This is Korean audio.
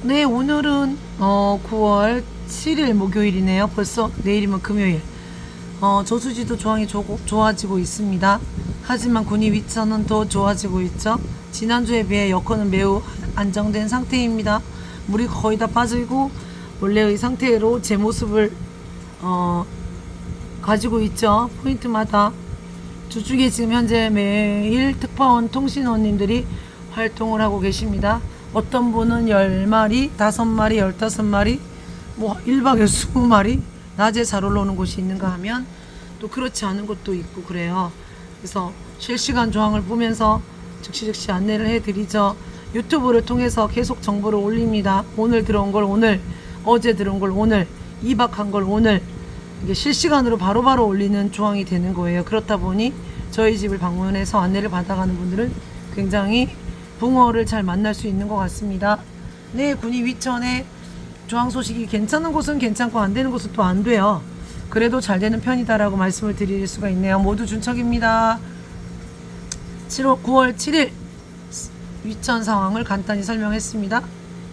네, 오늘은 어, 9월 7일 목요일이네요. 벌써 내일이면 금요일. 어, 저수지도 조항이 조, 좋아지고 있습니다. 하지만 군이 위치는 더 좋아지고 있죠. 지난주에 비해 여건은 매우 안정된 상태입니다. 물이 거의 다 빠지고 원래의 상태로 제 모습을 어, 가지고 있죠. 포인트마다 주중에 지금 현재 매일 특파원 통신원님들이 활동을 하고 계십니다. 어떤 분은 10마리, 5마리, 15마리, 뭐 1박에 20마리 낮에 잘 올라오는 곳이 있는가 하면 또 그렇지 않은 곳도 있고 그래요. 그래서 실시간 조항을 보면서 즉시 즉시 안내를 해드리죠. 유튜브를 통해서 계속 정보를 올립니다. 오늘 들어온 걸 오늘, 어제 들어온 걸 오늘, 이박한 걸 오늘 이게 실시간으로 바로 바로 올리는 조항이 되는 거예요. 그렇다 보니 저희 집을 방문해서 안내를 받아가는 분들은 굉장히 붕어를 잘 만날 수 있는 것 같습니다. 네, 군이 위천에 조항 소식이 괜찮은 곳은 괜찮고 안 되는 곳은 또 안 돼요. 그래도 잘 되는 편이다라고 말씀을 드릴 수가 있네요. 모두 준척입니다. 7월 9월 7일 위천 상황을 간단히 설명했습니다.